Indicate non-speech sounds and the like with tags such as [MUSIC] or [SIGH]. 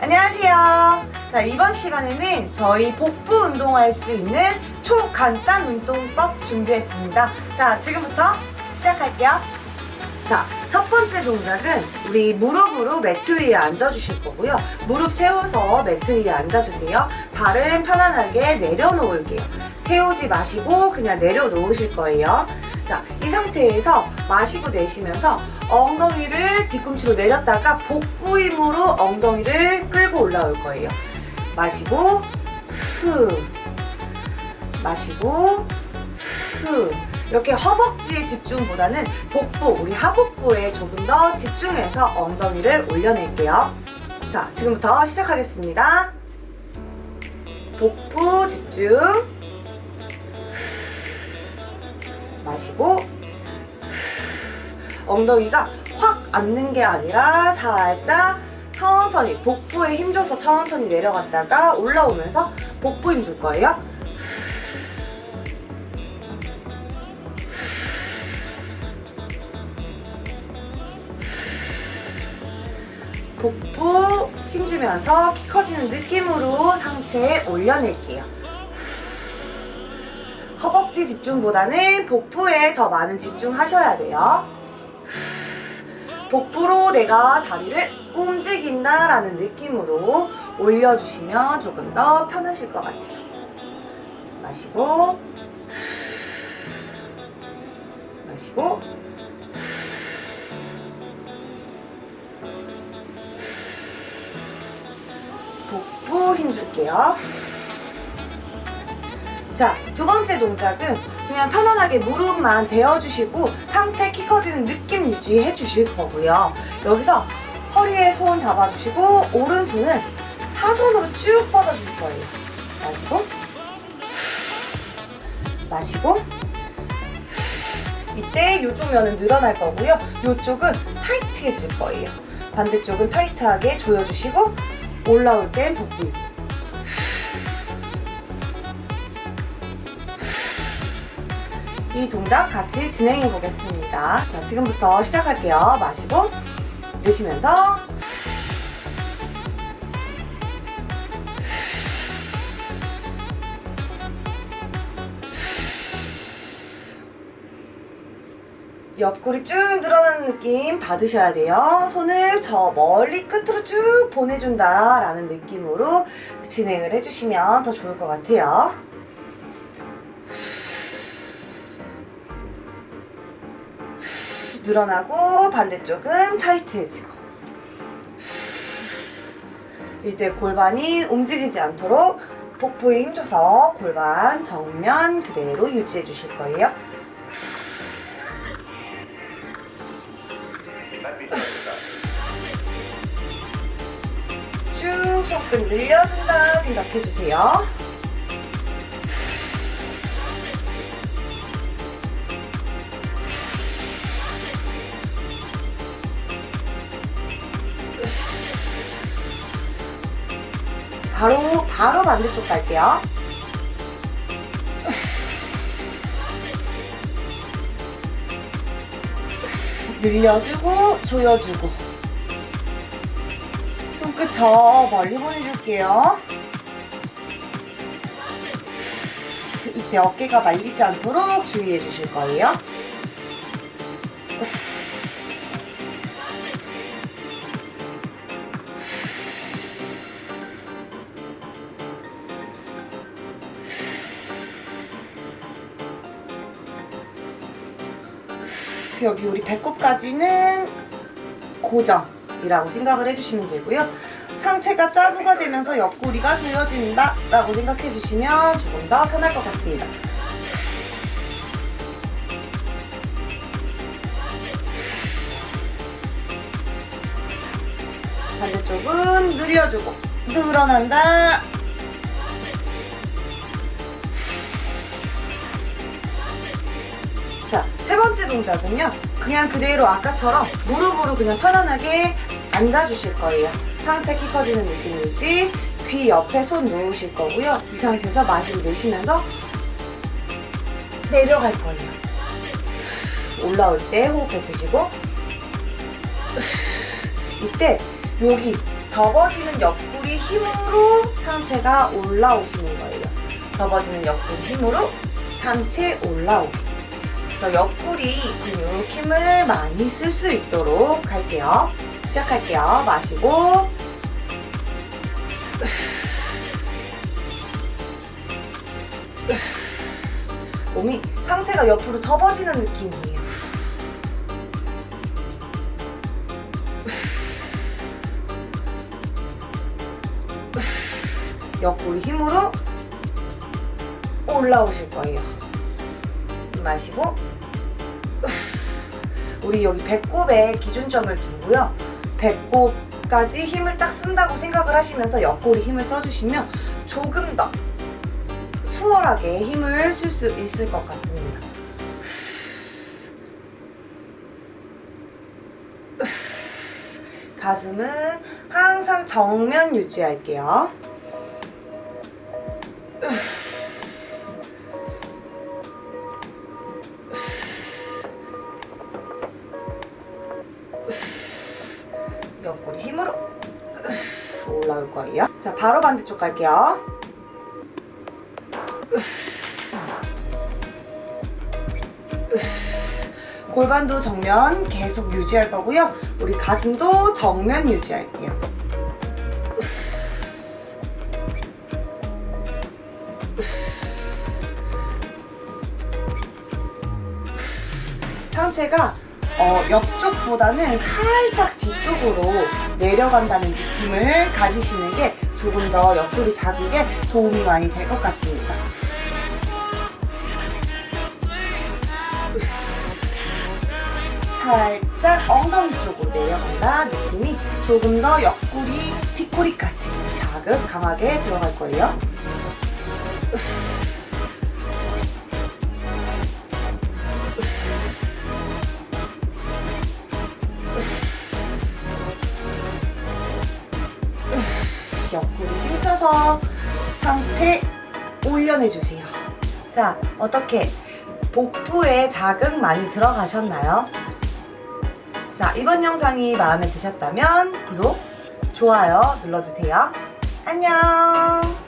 안녕하세요. 자, 이번 시간에는 저희 복부 운동할 수 있는 초간단 운동법 준비했습니다. 자, 지금부터 시작할게요. 자, 첫 번째 동작은 우리 무릎으로 매트 위에 앉아주실 거고요. 무릎 세워서 매트 위에 앉아주세요. 발은 편안하게 내려놓을게요. 세우지 마시고 그냥 내려놓으실 거예요. 자, 이 상태에서 마시고 내쉬면서 엉덩이를 뒤꿈치로 내렸다가 복부 힘으로 엉덩이를 끌고 올라올 거예요. 마시고, 후. 마시고, 후. 이렇게 허벅지에 집중보다는 복부, 우리 하복부에 조금 더 집중해서 엉덩이를 올려낼게요. 자, 지금부터 시작하겠습니다. 복부 집중. 마시고 엉덩이가 확 앉는 게 아니라 살짝 천천히 복부에 힘줘서 천천히 내려갔다가 올라오면서 복부 힘 줄 거예요. 복부 힘주면서 키 커지는 느낌으로 상체에 올려낼게요. 허벅지 집중보다는 복부에 더 많은 집중하셔야 돼요. 복부로 내가 다리를 움직인다라는 느낌으로 올려주시면 조금 더 편하실 것 같아요. 마시고, 마시고, 복부 힘 줄게요. 자, 두 번째 동작은 그냥 편안하게 무릎만 대어주시고 상체 키 커지는 느낌 유지해 주실 거고요. 여기서 허리에 손 잡아주시고 오른손은 사선으로 쭉 뻗어줄 거예요. 마시고 마시고 이때 이쪽 면은 늘어날 거고요. 이쪽은 타이트해질 거예요. 반대쪽은 타이트하게 조여주시고 올라올 땐 복부 이 동작 같이 진행해 보겠습니다. 자, 지금부터 시작할게요. 마시고 내쉬면서 옆구리 쭉 늘어나는 느낌 받으셔야 돼요. 손을 저 멀리 끝으로 쭉 보내준다라는 느낌으로 진행을 해주시면 더 좋을 것 같아요. 늘어나고 반대쪽은 타이트해지고 [SIGHS] 이제 골반이 움직이지 않도록 복부에 힘줘서 골반 정면 그대로 유지해 주실 거예요. [SIGHS] 쭉 손끝 늘려준다 생각해 주세요. 바로 바로 반대쪽 갈게요. 늘려주고 조여주고 손끝 저 멀리 보내줄게요. 이때 어깨가 말리지 않도록 주의해 주실 거예요. 여기 우리 배꼽까지는 고정이라고 생각을 해주시면 되고요. 상체가 짜부가 되면서 옆구리가 세워진다 라고 생각해 주시면 조금 더 편할 것 같습니다. 반대쪽은 늘려주고 늘어난다 세 번째 동작은요. 그냥 그대로 아까처럼 무릎으로 그냥 편안하게 앉아주실 거예요. 상체 키 커지는 느낌 유지. 귀 옆에 손 놓으실 거고요. 이 상태에서 마시고 내쉬면서 내려갈 거예요. 올라올 때 호흡해 드시고 이때 여기 저 접어지는 옆구리 힘으로 상체가 올라오시는 거예요. 접어지는 옆구리 힘으로 상체 올라오기. 그래서 옆구리 근육 힘을 많이 쓸 수 있도록 할게요. 시작할게요. 마시고 몸이 상체가 옆으로 접어지는 느낌이에요. 옆구리 힘으로 올라오실 거예요. 마시고 우리 여기 배꼽에 기준점을 두고요. 배꼽까지 힘을 딱 쓴다고 생각을 하시면서 옆구리 힘을 써주시면 조금 더 수월하게 힘을 쓸 수 있을 것 같습니다. 가슴은 항상 정면 유지할게요. 옆구리 힘으로 올라올 거예요. 자, 바로 반대쪽 갈게요. 골반도 정면 계속 유지할 거고요. 우리 가슴도 정면 유지할게요. 상체가 어, 옆쪽보다는 살짝 뒤쪽으로 내려간다는 느낌을 가지시는 게 조금 더 옆구리 자극에 도움이 많이 될 것 같습니다. 살짝 엉덩이 쪽으로 내려간다 느낌이 조금 더 옆구리, 뒷구리까지 자극 강하게 들어갈 거예요. 힘써서 상체 올려내주세요. 자, 어떻게 복부에 자극 많이 들어가셨나요? 자, 이번 영상이 마음에 드셨다면 구독, 좋아요 눌러주세요. 안녕!